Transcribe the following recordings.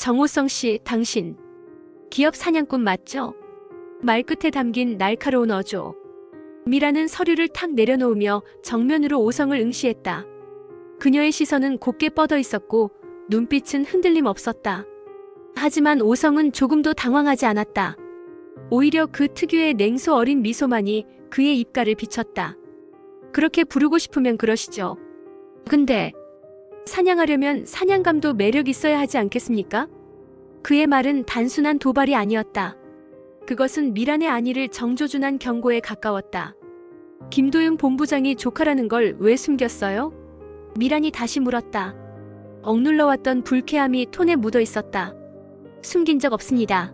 정호성 씨, 당신 기업 사냥꾼 맞죠? 말끝에 담긴 날카로운 어조. 미라는 서류를 탁 내려놓으며 정면으로 오성을 응시했다. 그녀의 시선은 곱게 뻗어 있었고 눈빛은 흔들림 없었다. 하지만 오성은 조금도 당황하지 않았다. 오히려 그 특유의 냉소 어린 미소만이 그의 입가를 비쳤다. 그렇게 부르고 싶으면 그러시죠. 근데 사냥하려면 사냥감도 매력 있어야 하지 않겠습니까? 그의 말은 단순한 도발이 아니었다. 그것은 미란의 안위를 정조준한 경고에 가까웠다. 김도윤 본부장이 조카라는 걸 왜 숨겼어요? 미란이 다시 물었다. 억눌러왔던 불쾌함이 톤에 묻어 있었다. 숨긴 적 없습니다.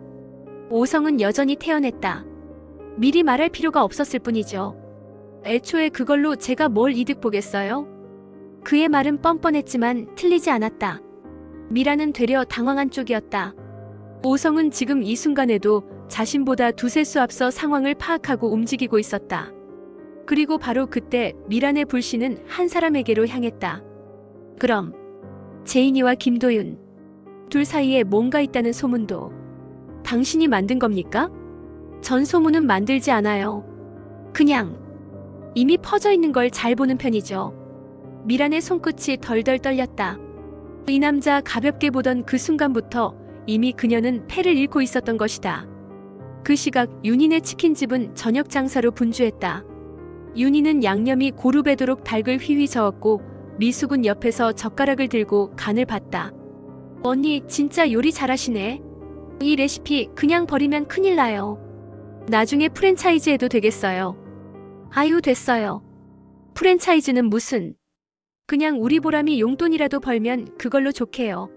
오성은 여전히 태연했다. 미리 말할 필요가 없었을 뿐이죠. 애초에 그걸로 제가 뭘 이득 보겠어요? 그의 말은 뻔뻔했지만 틀리지 않았다. 미라는 되려 당황한 쪽이었다. 오성은 지금 이 순간에도 자신보다 두세 수 앞서 상황을 파악하고 움직이고 있었다. 그리고 바로 그때 미란의 불씨는 한 사람에게로 향했다. 그럼 제인이와 김도윤 둘 사이에 뭔가 있다는 소문도 당신이 만든 겁니까? 전 소문은 만들지 않아요. 그냥 이미 퍼져 있는 걸 잘 보는 편이죠. 미란의 손끝이 덜덜 떨렸다. 이 남자 가볍게 보던 그 순간부터 이미 그녀는 패를 잃고 있었던 것이다. 그 시각 윤인의 치킨집은 저녁 장사로 분주했다. 윤인은 양념이 고루 배도록 닭을 휘휘 저었고 미숙은 옆에서 젓가락을 들고 간을 봤다. 언니 진짜 요리 잘하시네. 이 레시피 그냥 버리면 큰일 나요. 나중에 프랜차이즈 해도 되겠어요. 아유 됐어요. 프랜차이즈는 무슨 그냥 우리 보람이 용돈이라도 벌면 그걸로 좋게요.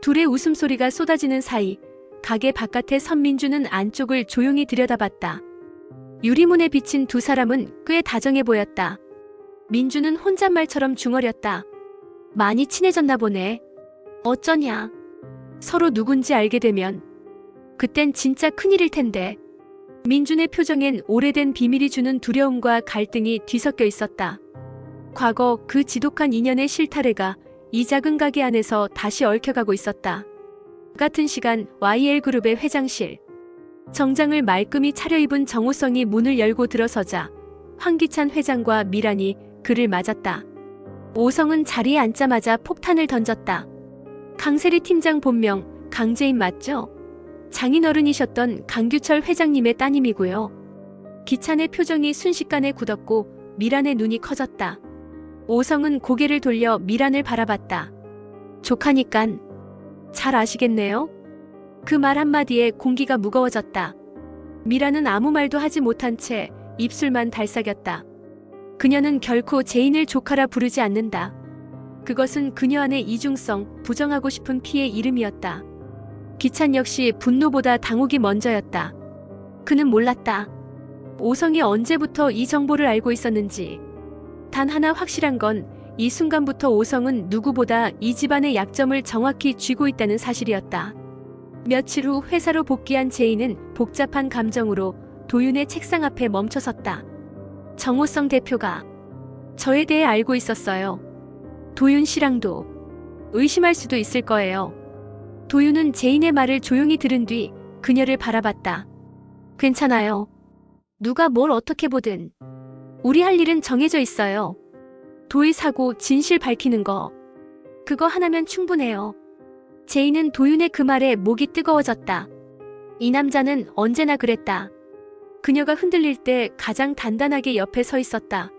둘의 웃음소리가 쏟아지는 사이 가게 바깥의 선민주는 안쪽을 조용히 들여다봤다. 유리문에 비친 두 사람은 꽤 다정해 보였다. 민주는 혼잣말처럼 중얼였다. 많이 친해졌나 보네. 어쩌냐. 서로 누군지 알게 되면 그땐 진짜 큰일일 텐데. 민준의 표정엔 오래된 비밀이 주는 두려움과 갈등이 뒤섞여 있었다. 과거 그 지독한 인연의 실타래가 이 작은 가게 안에서 다시 얽혀가고 있었다. 같은 시간 YL그룹의 회장실. 정장을 말끔히 차려입은 정호성이 문을 열고 들어서자 황기찬 회장과 미란이 그를 맞았다. 오성은 자리에 앉자마자 폭탄을 던졌다. 강세리 팀장 본명 강재인 맞죠? 장인어른이셨던 강규철 회장님의 따님이고요. 기찬의 표정이 순식간에 굳었고 미란의 눈이 커졌다. 오성은 고개를 돌려 미란을 바라봤다. 조카니깐 잘 아시겠네요? 그 말 한마디에 공기가 무거워졌다. 미란은 아무 말도 하지 못한 채 입술만 달싹였다. 그녀는 결코 제인을 조카라 부르지 않는다. 그것은 그녀 안의 이중성, 부정하고 싶은 피의 이름이었다. 기찬 역시 분노보다 당혹이 먼저였다. 그는 몰랐다. 오성이 언제부터 이 정보를 알고 있었는지. 단 하나 확실한 건 이 순간부터 오성은 누구보다 이 집안의 약점을 정확히 쥐고 있다는 사실이었다. 며칠 후 회사로 복귀한 제인은 복잡한 감정으로 도윤의 책상 앞에 멈춰섰다. 정호성 대표가 저에 대해 알고 있었어요. 도윤 씨랑도 의심할 수도 있을 거예요. 도윤은 제인의 말을 조용히 들은 뒤 그녀를 바라봤다. 괜찮아요. 누가 뭘 어떻게 보든 우리 할 일은 정해져 있어요. 도의 사고 진실 밝히는 거. 그거 하나면 충분해요. 제인은 도윤의 그 말에 목이 뜨거워졌다. 이 남자는 언제나 그랬다. 그녀가 흔들릴 때 가장 단단하게 옆에 서 있었다.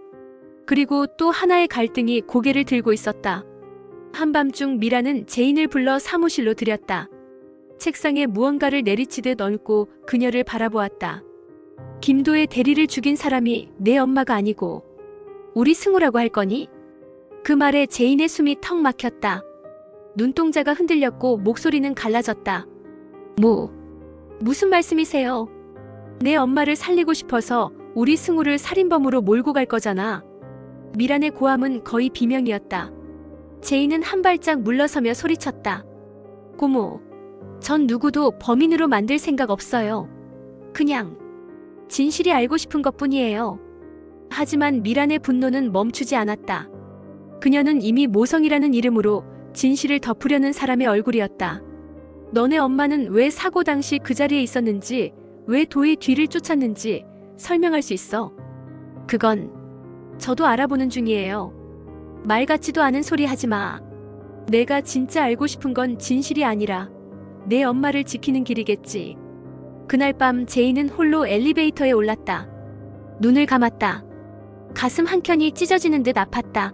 그리고 또 하나의 갈등이 고개를 들고 있었다. 한밤중 미라는 제인을 불러 사무실로 들였다. 책상에 무언가를 내리치듯 얹고 그녀를 바라보았다. 김도의 대리를 죽인 사람이 내 엄마가 아니고 우리 승우라고 할 거니? 그 말에 제인의 숨이 턱 막혔다. 눈동자가 흔들렸고 목소리는 갈라졌다. 뭐? 무슨 말씀이세요? 내 엄마를 살리고 싶어서 우리 승우를 살인범으로 몰고 갈 거잖아. 미란의 고함은 거의 비명이었다. 제인은 한 발짝 물러서며 소리쳤다. 고모, 전 누구도 범인으로 만들 생각 없어요. 그냥 진실이 알고 싶은 것 뿐이에요. 하지만 미란의 분노는 멈추지 않았다. 그녀는 이미 모성이라는 이름으로 진실을 덮으려는 사람의 얼굴이었다. 너네 엄마는 왜 사고 당시 그 자리에 있었는지, 왜 도희 뒤를 쫓았는지 설명할 수 있어. 그건 저도 알아보는 중이에요. 말 같지도 않은 소리 하지 마. 내가 진짜 알고 싶은 건 진실이 아니라 내 엄마를 지키는 길이겠지. 그날 밤 제이는 홀로 엘리베이터에 올랐다. 눈을 감았다. 가슴 한켠이 찢어지는 듯 아팠다.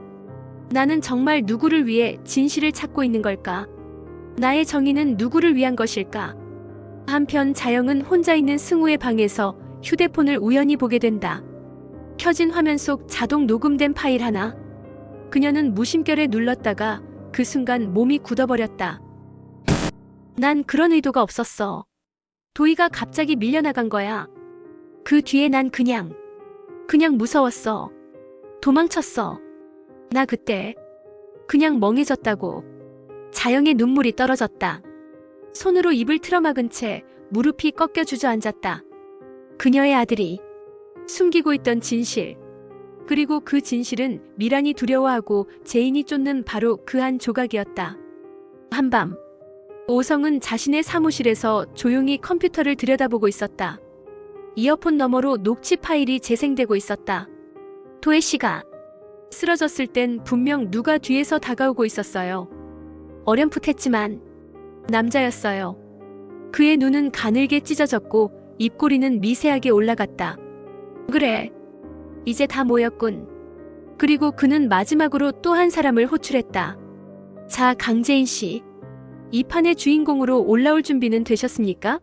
나는 정말 누구를 위해 진실을 찾고 있는 걸까? 나의 정의는 누구를 위한 것일까? 한편 자영은 혼자 있는 승우의 방에서 휴대폰을 우연히 보게 된다. 켜진 화면 속 자동 녹음된 파일 하나. 그녀는 무심결에 눌렀다가 그 순간 몸이 굳어버렸다. 난 그런 의도가 없었어. 도희가 갑자기 밀려나간 거야. 그 뒤에 난 그냥, 그냥 무서웠어. 도망쳤어. 나 그때 그냥 멍해졌다고. 자영의 눈물이 떨어졌다. 손으로 입을 틀어막은 채 무릎이 꺾여 주저앉았다. 그녀의 아들이 숨기고 있던 진실. 그리고 그 진실은 미란이 두려워하고 제인이 쫓는 바로 그 한 조각이었다. 한밤. 오성은 자신의 사무실에서 조용히 컴퓨터를 들여다보고 있었다. 이어폰 너머로 녹취 파일이 재생되고 있었다. 도혜 씨가 쓰러졌을 땐 분명 누가 뒤에서 다가오고 있었어요. 어렴풋했지만 남자였어요. 그의 눈은 가늘게 찢어졌고 입꼬리는 미세하게 올라갔다. 그래. 이제 다 모였군. 그리고 그는 마지막으로 또 한 사람을 호출했다. 자, 강재인 씨. 이 판의 주인공으로 올라올 준비는 되셨습니까?